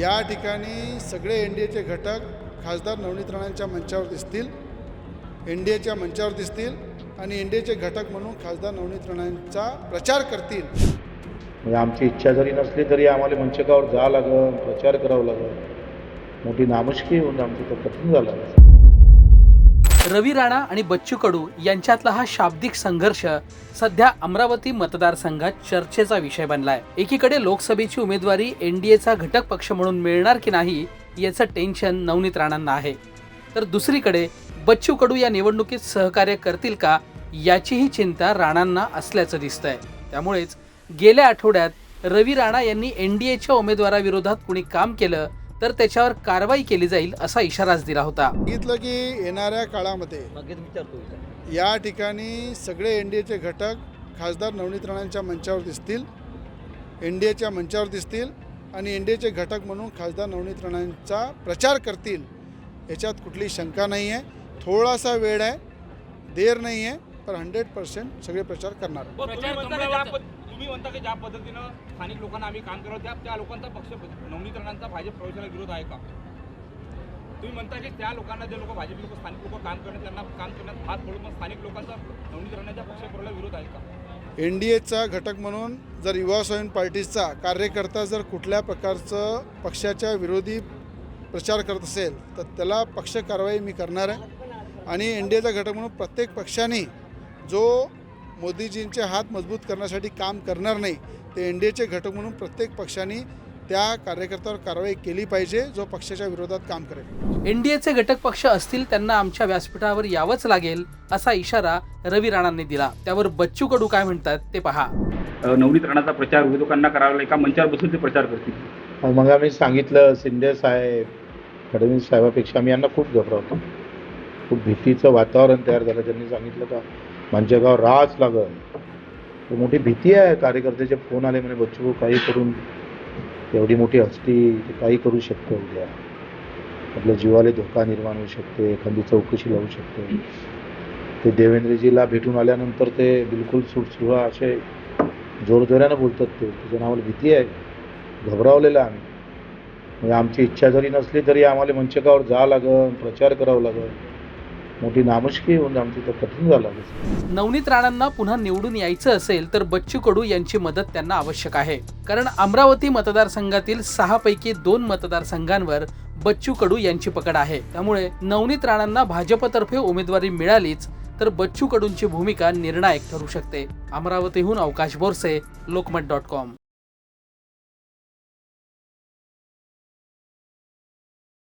या ठिकाणी सगळे एन डी एचे घटक खासदार नवनीत राणांच्या मंचावर दिसतील. एन डी एच्या मंचावर दिसतील आणि एन डी एचे घटक म्हणून खासदार नवनीत राणांचा प्रचार करतील. म्हणजे आमची इच्छा जरी नसली तरी आम्हाला मंचकावर जावं लागलं प्रचार करावं लागलं. मोठी नामुष्की होऊन आमचं तर कठीण झालं रवी राणा आणि बच्चू कडू यांच्यातला हा शाब्दिक संघर्ष सध्या अमरावती मतदारसंघात चर्चेचा विषय बनलाय. एकीकडे लोकसभेची उमेदवारी एनडीएचा घटक पक्ष म्हणून मिळणार की नाही याचं टेन्शन नवनीत राणांना आहे. तर दुसरीकडे बच्चू कडू या निवडणुकीत सहकार्य करतील का याचीही चिंता राणांना असल्याचं दिसतंय. त्यामुळेच गेल्या आठवड्यात रवी राणा यांनी एनडीएच्या उमेदवाराविरोधात कुणी काम केलं तर त्याच्यावर कारवाई केली जाईल असा इशाराच दिला होता. सांगितलं की येणाऱ्या काळामध्ये या ठिकाणी सगळे एन डी एचे घटक खासदार नवनीत राणांच्या मंचावर दिसतील एन डी एच्या मंचावर दिसतील आणि एन डी एचे घटक म्हणून खासदार नवनीत राणांचा प्रचार करतील याच्यात कुठली शंका नाही आहे थोडासा वेळ आहे देर नाही आहे पण हंड्रेड पर्सेंट सगळे प्रचार करणार तुम्ही म्हणता की ज्या पद्धतीनं स्थानिक लोकांना आम्ही काम करतो त्या त्या लोकांचा पक्ष नवनीतरणांचा भाजप प्रवेशाला विरोध आहे का? तुम्ही म्हणता की त्या लोकांना जे लोक भाजप लोक स्थानिक लोक काम करणे त्यांना काम करण्यात हात पडून मग स्थानिक लोकांचा नवनीकरणाच्या राणांच्या पक्ष प्रवेशाला विरोध आहे का? एन डी एचा घटक म्हणून जर युवा स्वयं पार्टीचा कार्यकर्ता जर कुठल्या प्रकारचं पक्षाच्या विरोधी प्रचार करत असेल तर त्याला पक्ष कारवाई मी करणार आहे. आणि एन डी एचा घटक म्हणून प्रत्येक पक्षाने जो मोदीजींचे हात मजबूत करण्यासाठी काम करणार नाही ते एन डी एचे घटक म्हणून प्रत्येक पक्षाने त्या कार्यकर्त्यावर कारवाई केली पाहिजे जो पक्षाच्या विरोधात काम करेल. एनडीएचे घटक पक्ष असतील त्यांना आमच्या व्यासपीठावर यावंच लागेल असा इशारा रवी राणांनी दिला. त्यावर बच्चू कडू काय म्हणतात ते पहा. नवनीत राणाचा प्रचार लोकांना करावा लागेल का मंचावर बसून ते प्रचार करतील. मग आम्ही सांगितलं शिंदे साहेब फडणवीस साहेबापेक्षा आम्ही यांना खूप घबरावतो. खूप भीतीचं वातावरण तयार झालं त्यांनी सांगितलं का? मंचगाव राज लागल. मोठी भीती आहे. कार्यकर्त्याचे फोन आले म्हणे बच्चू काही करून एवढी मोठी हस्ती काही करू शकतो उद्या. आपल्या जीवाला धोका निर्माण होऊ शकते एखादी चौकशी लावू शकते. ते देवेंद्रजीला भेटून आल्यानंतर ते बिलकुल सुटसुळा असे जोरजोऱ्यानं बोलतात ते. त्याच्या नावाला भीती आहे. घबरावलेलं आम्ही. म्हणजे आमची इच्छा जरी नसली तरी आम्हाला मंचकावर जावं लागेल प्रचार करावं लागेल मोठी नामुष्की होऊन आमचं तर कठीण झालं नवनीत राणांना पुन्हा निवडून यायचं असेल तर बच्चू कडू यांची मदत त्यांना आवश्यक आहे. कारण अमरावती मतदारसंघातील सहा पैकी दोन मतदारसंघांवर बच्चू कडू यांची पकड आहे. त्यामुळे नवनीत राणांना भाजपतर्फे उमेदवारी मिळालीच तर बच्चू कडूंची भूमिका निर्णायक ठरू शकते. अमरावतीहून अवकाश बोरसे लोकमत डॉट कॉम.